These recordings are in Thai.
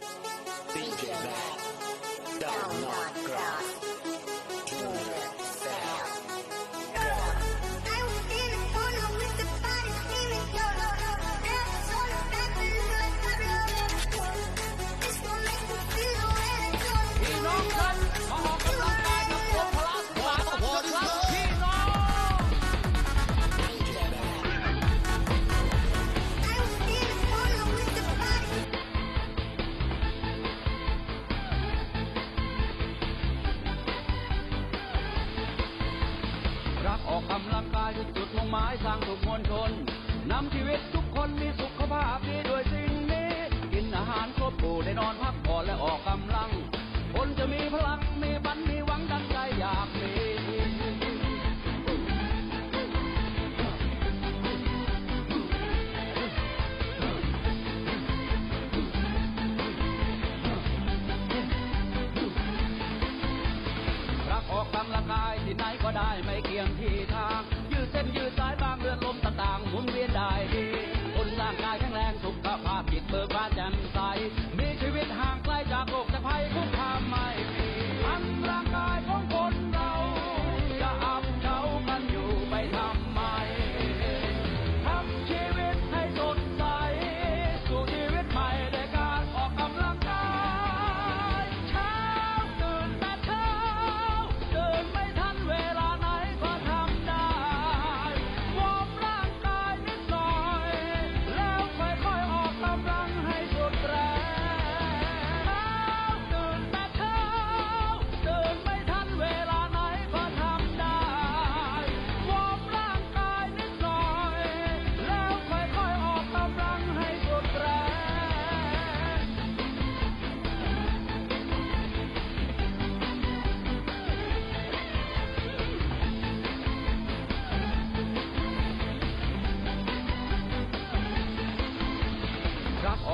DJ Matt, Don not Cross. หมายสร้างสุขมวลชนนำชีวิตทุกคนมีสุขภาพดีด้วยสิ่งนี้ กินอาหารครบหมู่ได้นอนพักผ่อนและออกกำลัง คนจะมีพลังมีบันมีหวังดังใจอยากมีรักออกกำลังกายที่ไหนก็ได้ไม่เกี่ยงที่ท่า งยืดเ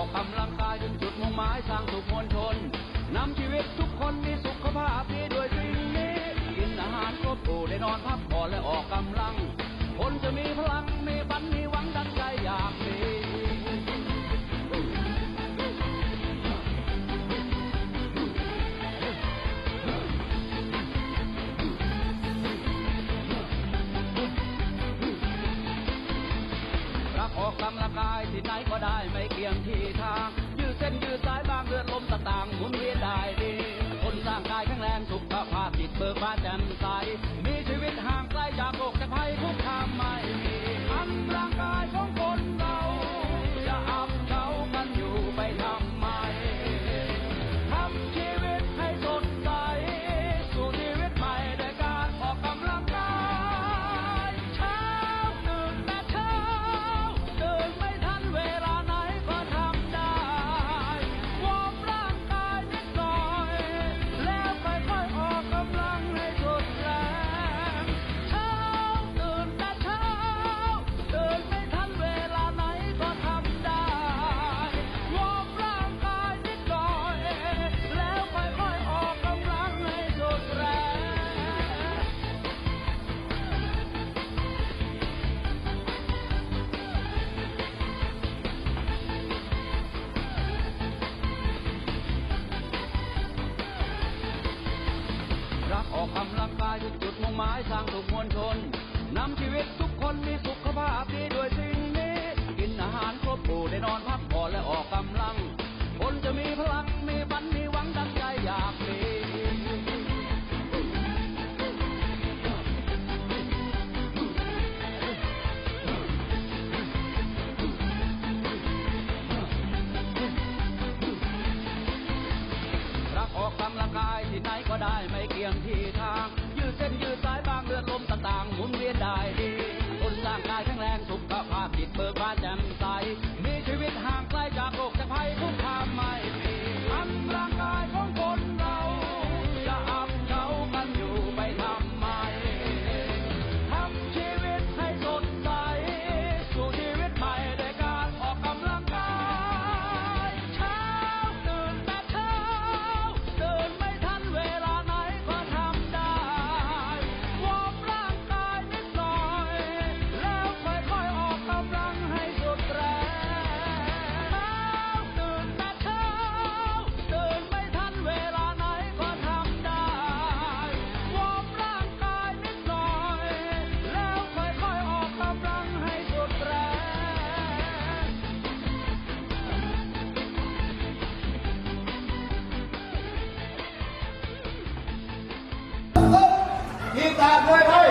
ออกกำลังกายจนจุดมุ่งหมายสร้างสุขมวลชนนำชีวิตทุกคนมีสุขภาพดีด้วยสิ่งนี้กินอาหารครบหมู่ได้นอนพักผ่อนและออกกำลัง คนจะมีพลังมีบันมีหวังดังใจอยากมีรักออกกำลังกายที่ไหนก็ได้ไม่เกี่ยงที่ ท หมายสร้างสุขมวลชนนำชีวิตทุกคนมีสุขภาพดีด้วยสิ่งนี้ กินอาหารครบหมู่ได้นอนพักผ่อนและออกกำลัง คนจะมีพลังมีบันมีหวังดังใจอยากมีรักออกกำลังกายที่ไหนก็ได้ไม่เกี่ยงที่ทางยืดเส้นยืด ที